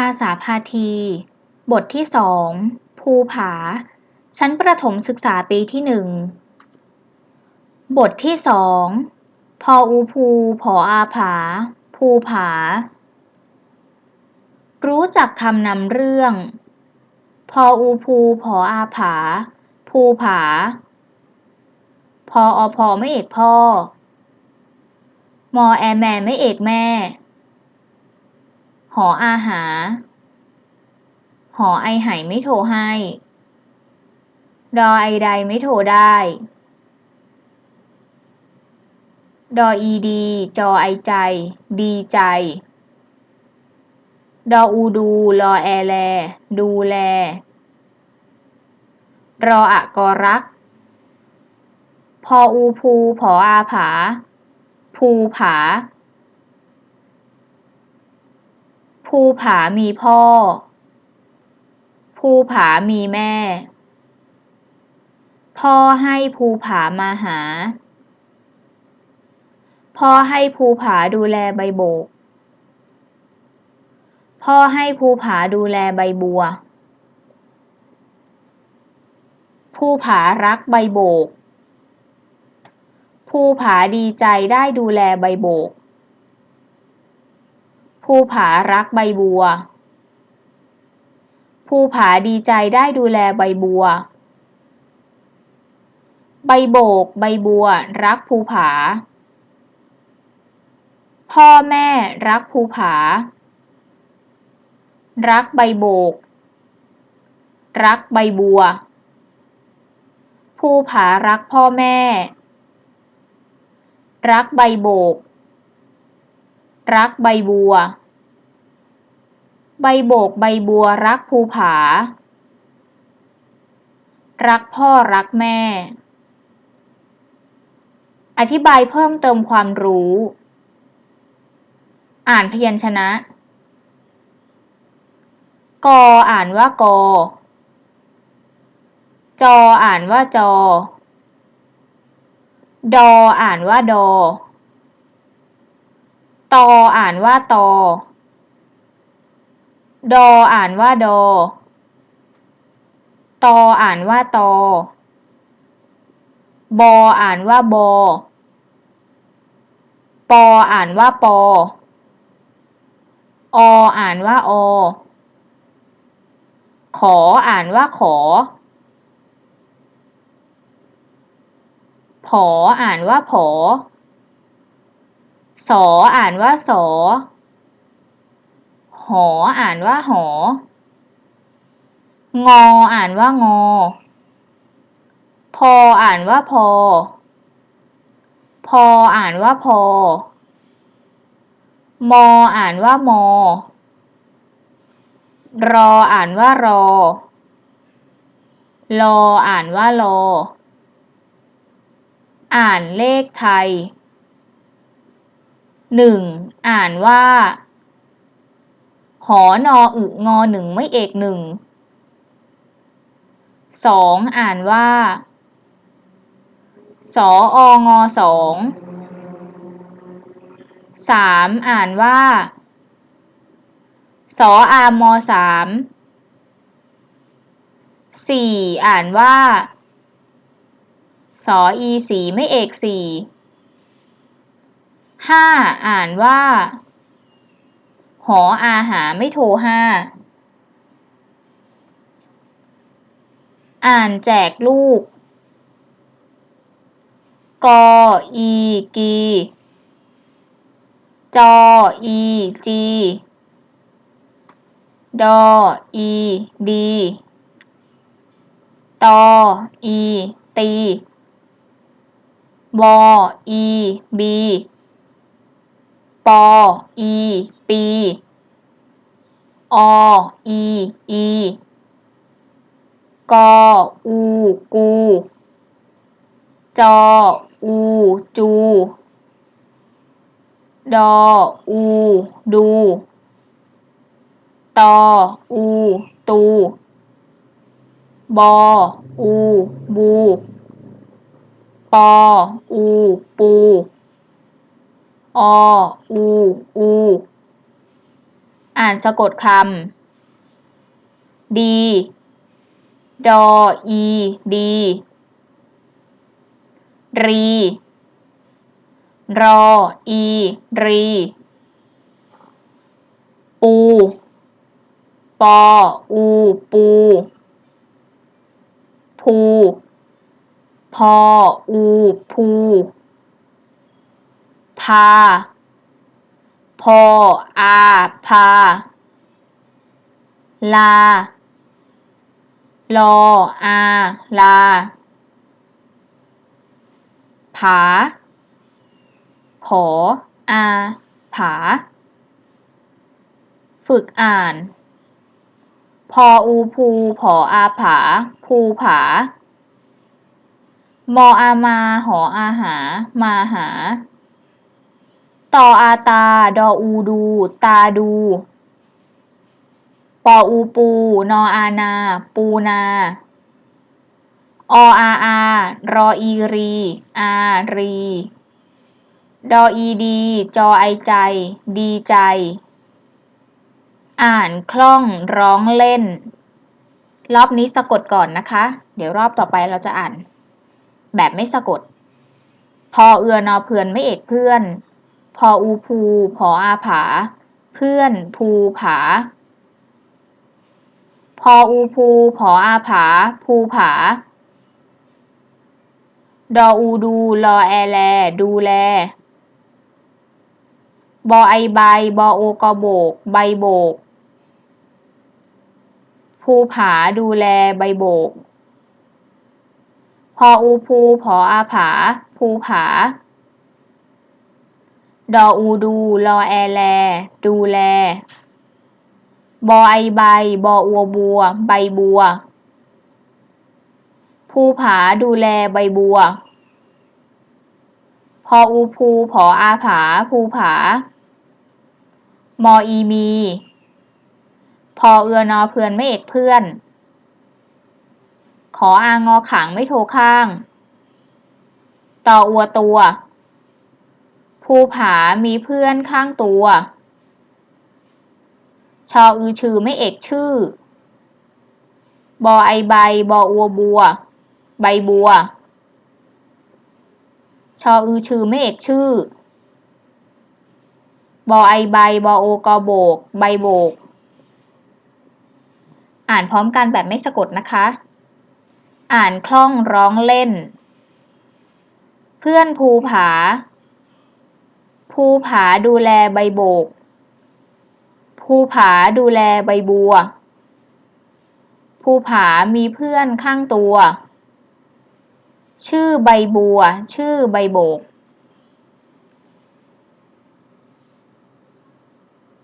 ภาษาพาทีบทที่สองภูผา ชั้นประถมศึกษาปีที่หนึ่ง บทที่สองพออูภูผออาผา ภูผา รู้จักคำนำเรื่อง พออูภูผออาผา ภูผา พออพอไม่เอกพ่อ มอแอแม่ไม่เอกแม่ หออาหา หอไอไหไม่โทรให้ ดอไอใดไม่โทรได้ ดออีดี จอไอใจ ดีใจ ดออูดู รอแอแล ดูแล รออะกอรัก พออูภู ผออาผา ภูผา ภูผามีพ่อ ภูผามีแม่ พ่อให้ภูผามาหา พ่อให้ภูผาดูแลใบโบก พ่อให้ภูผาดูแลใบบัว ภูผารักใบโบก ภูผาดีใจได้ดูแลใบโบก ภูผารักใบบัว ภูผาดีใจได้ดูแลใบบัว ใบโบกใบบัว รักภูผา พ่อแม่รักภูผา รักใบโบก รักใบบัว ภูผารักพ่อแม่ รักใบโบก รักใบบัว ใบโบกใบบัวรักภูผา รักพ่อรักแม่ อธิบายเพิ่มเติมความรู้ อ่านพยัญชนะ กออ่านว่ากอ จออ่านว่าจอ ดออ่านว่าดอ ตออ่านว่าตอ ดออ่านว่าดอ ตออ่านว่าตอ บออ่านว่าบอ ปออ่านว่าปอ ออ่านว่าอ ขออ่านว่าขอ ผออ่านว่าผอ สออ่านว่าสอ หออ่านว่าหอ งออ่านว่างอ พออ่านว่าพอ พออ่านว่าพอ มออ่านว่ามอ รออ่านว่ารอ ลออ่านว่าลอ อ่านเลขไทย หนึ่งอ่านว่า หอนออึงอหนึ่งไม่เอกหนึ่งสองอ่านว่า สอองอสองสามอ่านว่า สออามอสามสี่อ่านว่า สออีสีไม่เอกสี่ ห้าอ่านว่า หออาหาไม่โทรห้า อ่านแจกลูก กอ อี กี จอ อี จีดอ อี ดี ตอ อี ตีบออี บี ปอ อี ปี ออี อี กอู กู จออูจูดออู ดู ตออูตูบออู บู ปออูปู ออู อู อ่านสะกดคำ ดี ดอ อี ดี รี รอ อี รี ปู ปอ อู ปู ภู พอ อู ภู พา พออาพา ลา ลออาลา ผา ผออาผา ฝึกอ่าน พออูภูผออาผา ภูผามออามา หออาหา มาหา ตออาตา ดออูดู ตาดู ปออูปู นออานา ปูนา ออาอา รออีรี อารี ดออีดี จอไอใจ ดีใจ อ่านคล่องร้องเล่น รอบนี้สะกดก่อนนะคะ เดี๋ยวรอบต่อไปเราจะอ่าน แบบไม่สะกดพอเอือนอเพื่อนไม่เอกเพื่อน พออูภู ผออาผา เพื่อนภูผา พออูภู ผออาผา ภูผา ดออูดู รอแอแล ดูแล บอไอใบ บอโอกอโบก ใบโบก ภูผาดูแลใบโบก พออูภู ผออาผา ภูผา ดออูดูรอแอแล ดูแล บอไอใบ บออัวบัว ใบบัว ภูผาดูแลใบบัว พออูภูผออาผา ภูผา มออีมี พอเอือนอเพื่อนไม่เอกเพื่อน ขออางอขังไม่โทข้าง ต่ออัวตัว ภูผามีเพื่อนข้างตัว ชออือชื่อไม่เอกชื่อ บอไอใบ บออัวบัว ใบบัว ชออือชื่อไม่เอกชื่อ บอไอใบ บอโอกอโบก ใบโบก อ่านพร้อมกันแบบไม่สะกดนะคะ อ่านคล่องร้องเล่น เพื่อนภูผา ภูผาดูแลใบโบก ภูผาดูแลใบบัว ภูผามีเพื่อนข้างตัว ชื่อใบบัว ชื่อใบโบก